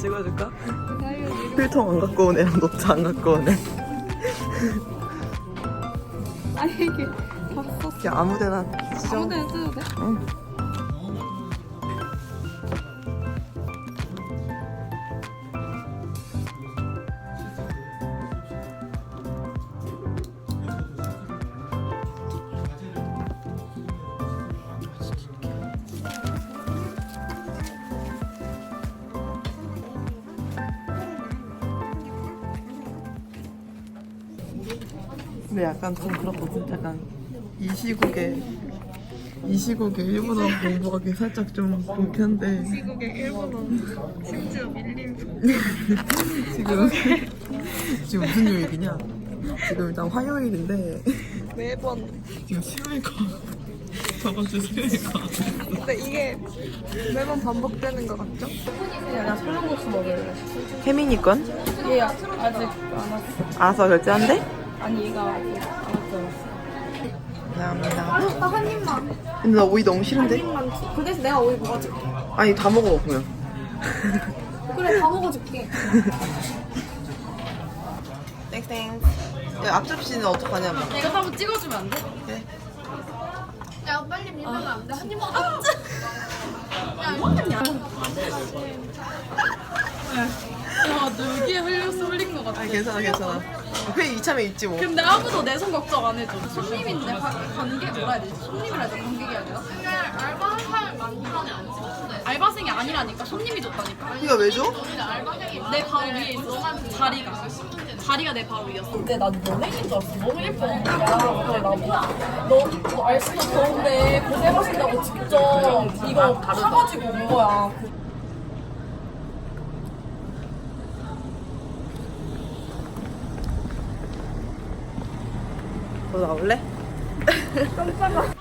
찍어줄까? 필통 안 갖고 온 애랑 노트 안 갖고 온 애. 아니 이게 봤어. 그냥 아무데나. 아무데나 써도 돼? 응. 근데 약간 좀 그렇거든. 약간 이 시국에 이 시국에 일본어 공부하기 살짝 좀 그렇긴 한데 미국의 일본어 심지어 밀림. 지금 지금 무슨 요일이냐? 지금 일단 화요일인데 매번. 지금 수요일과 저번 주 수요일과 근데 이게 매번 반복되는 것 같죠? 야 설렁국수 먹을래. 혜민이 건 얘 아직 안 왔어. 알아서 결제한대? 아니 얘가 아직 안 왔어. 감사합니다. 나한 입만. 근데 나 오이 너무 싫은데? 입만. 주- 그 대신 내가 오이 먹어줄게. 아니 다 먹어 그러면. 그래 다 먹어줄게. 땡땡. 야 앞접시는 어떡하냐 뭐. 이거 한번 찍어주면 안 돼? 그래. 야 빨리 밀면 안 돼. 한입 먹어. 야 이거냐? 야너 여기에 흘려서 흘린 것 같아. 아니 괜찮아 괜찮아. 회의 이참에 있지 뭐. 근데 아무도 내 손 걱정 안 해줘. 손님인데 관- 관계 뭐라 해야 되지? 손님이라 해야 돼? 관객이 아니라? 알바하는 사람 많다는 안 찍었는데. 알바생이 아니라니까 손님이 줬다니까. 이거 왜 줘? 내 바로 위에 있어. 자리가. 자리가 내 바로 위였어. 근데 난 연예인 줄 알았어. 너무 거야. 근데 나도 너 날씨가 더운데 고생하신다고 직접 이거 사가지고 온 거야. 너 나올래? 어.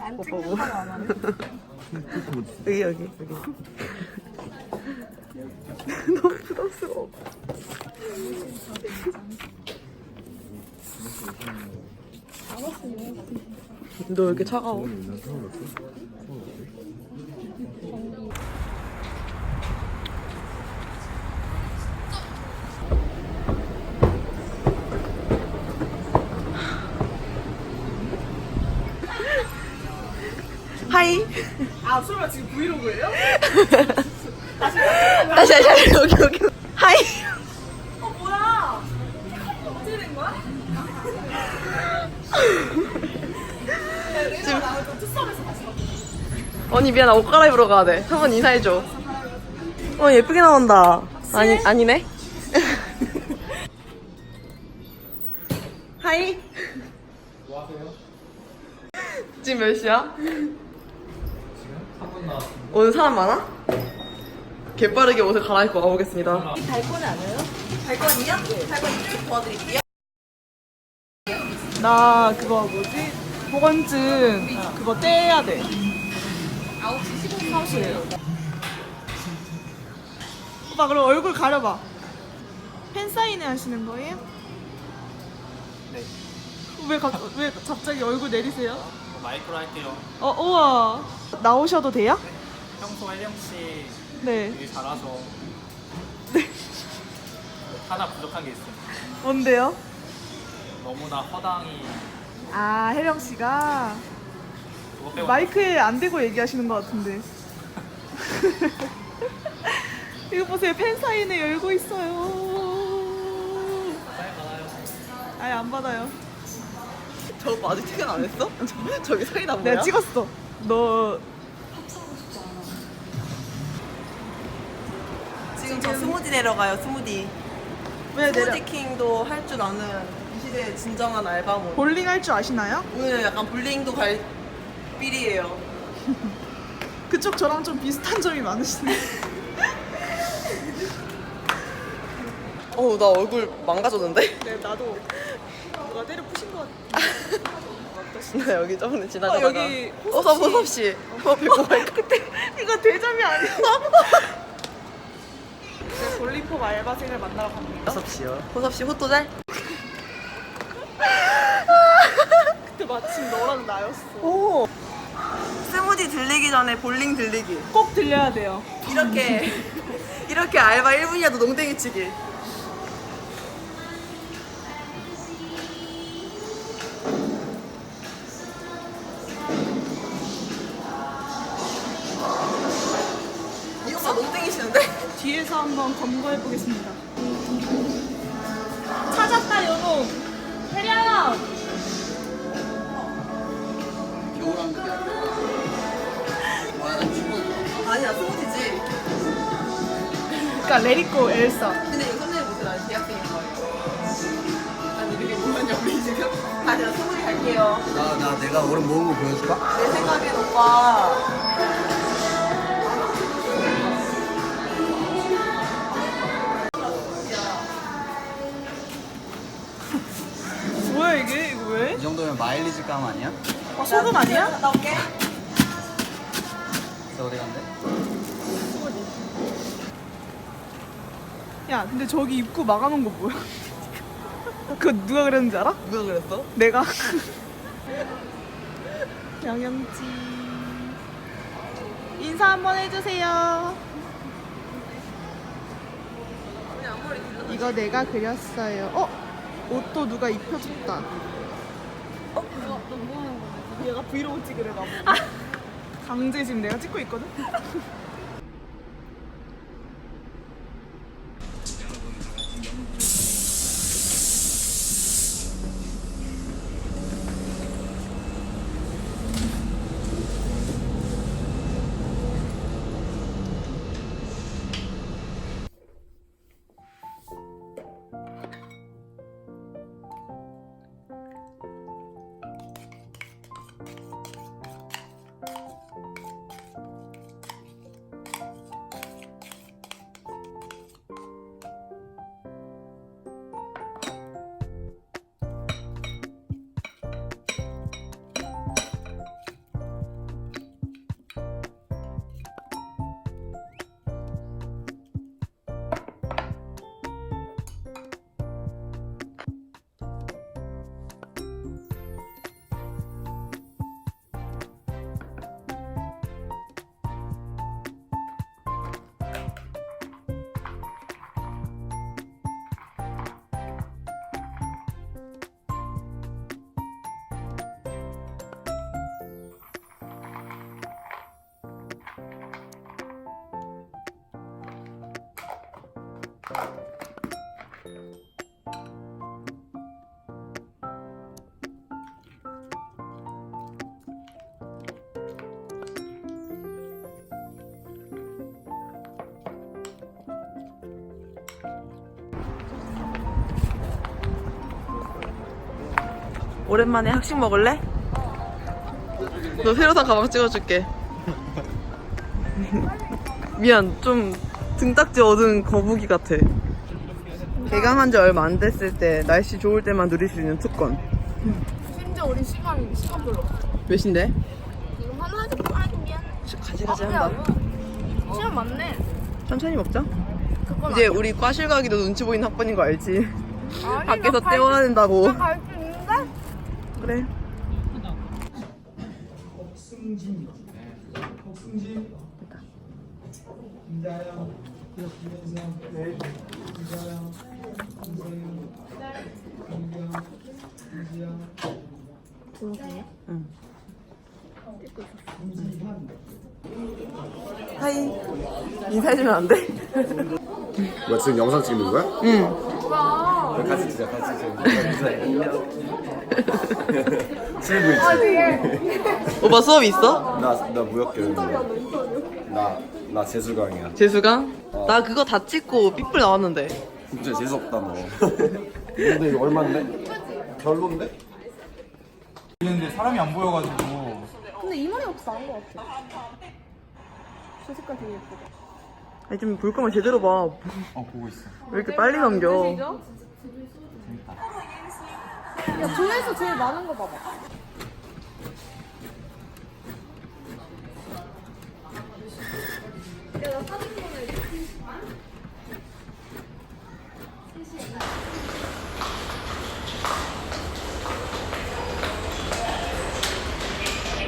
안 찍는 사람 안 하네. 여기 여기 여기. 너무 부담스러워. 너 왜 이렇게 차가워? 하이. 아, 설마 지금 브이로그예요? 다시 다시 다시 여기 여기. 하이. 어, 뭐야? 어떻게 된 거야? 지금 투썸에서. 언니 미안 나 옷 갈아입으러 가야 돼. 한 번 인사해줘. 어 예쁘게 나온다. 아니 아니네. 하이. 지금 몇 시야? 오늘 사람 많아? 개빠르게 옷을 갈아입고 가보겠습니다. 발권이 아니에요? 발권이요? 발권 쭉 도와드릴게요. 나 그거 뭐지? 보건증 그거 떼야 돼. 9시 15분 사무실이에요. 오빠 그럼 얼굴 가려봐. 팬 사인회 하시는 거예요? 네. 왜, 가, 왜 갑자기 얼굴 내리세요? 마이크로 할게요. 어, 우와. 나오셔도 돼요? 평소 혜령 씨 네. 되게 잘하셔. 하나 부족한 게 있어요. 뭔데요? 너무나 허당이 아, 혜령 씨가 그거 빼고 마이크에 안 대고 얘기하시는 것 같은데. 이거 보세요. 팬 사인회 열고 있어요. 사인 받아요. 아예 안 받아요. 저 오빠 아직 퇴근 안 했어? 저, 저기 사이다 뭐야? 내가 찍었어. 너 지금 저 스무디 내려가요 스무디 왜 내려? 스무디 킹도 할 줄 아는 이 시대의 진정한 알바몬 볼링 할 줄 아시나요? 오늘 약간 볼링도 갈 삘이에요 그쪽 저랑 좀 비슷한 점이 많으시네. 어우 나 얼굴 망가졌는데? 네, 나도 누가 때려 부신. 나 여기 저번에 지나가다가 어, 여기 호섭 호섭 씨 호섭 갈까? 이거 대접이 아니야. 네, 볼링폭 알바생을 만나러 갑니다. 호섭 씨요 호섭 씨 호또잘? 그때 마침 너랑 나였어. 오 스무디 들리기 전에 볼링 들리기 꼭 들려야 돼요. 이렇게 이렇게 알바 1분이라도 농땡이 치기 뒤에서 한번 검거해 보겠습니다. 찾았다 요놈. 혜령. 아니야 스무디지 그러니까 레리코 엘사. 근데 이거 선생님 못해 나 대학생인 거예요 아니 이렇게 모르냐 우리 지금? 아니야 스무디 갈게요 나, 나 내가 얼음 먹은 거 보여줄까? 내 생각엔 오빠 정도면 마일리지 감 아니야? 아, 소금 아니야? 올게 그래서 어디 간대? 야, 근데 저기 입구 막아놓은 거 뭐야? 그거 누가 그랬는지 알아? 누가 그랬어? 내가. 영영지. 인사 한번 해주세요. 이거 내가 그렸어요. 어? 옷도 누가 입혀줬다. 어? 너, 뭐 하는 거야? 얘가 브이로그 찍으래, 나보고. 강제 지금 내가 찍고 있거든? 오랜만에 학식 먹을래? 너 새로 산 가방 찍어줄게. 미안, 좀 등딱지 얻은 거북이 같아. 개강한 지 얼마 안 됐을 때 날씨 좋을 때만 누릴 수 있는 특권. 심지어 우리 시간 시간 별로 없어. 몇 시인데? 지금 하나씩 아니 미안. 가지가지 한다. 시간 많네. 천천히 먹자. 그건 이제 우리 과실 가기도 눈치 보이는 학번인 거 알지? 아니, 밖에서 나 갈- 때워야 된다고. 나 갈 수 있는데? 그래. 응. 하이. 인사해주면 안 돼? 뭐야 지금 영상 찍는 거야? 응. 같이 찍자 같이 찍자 친구 아, 있지? 오빠 수업 있어? 나, 나 무역교 나, 나 재수강이야 재수강? 어. 나 그거 다 찍고 삐뿔 나왔는데 진짜 재수없다 너 근데 이거 얼만데? 별론데? 근데 사람이 안 보여가지고 근데 이더 나은 것 같아. 저 색깔 되게 예쁘다. 아니 좀 볼 거면 제대로 봐. 어 보고 있어 왜 이렇게 빨리 넘겨? 야, 교회에서 제일 많은 거 봐봐. 내가 사진 보내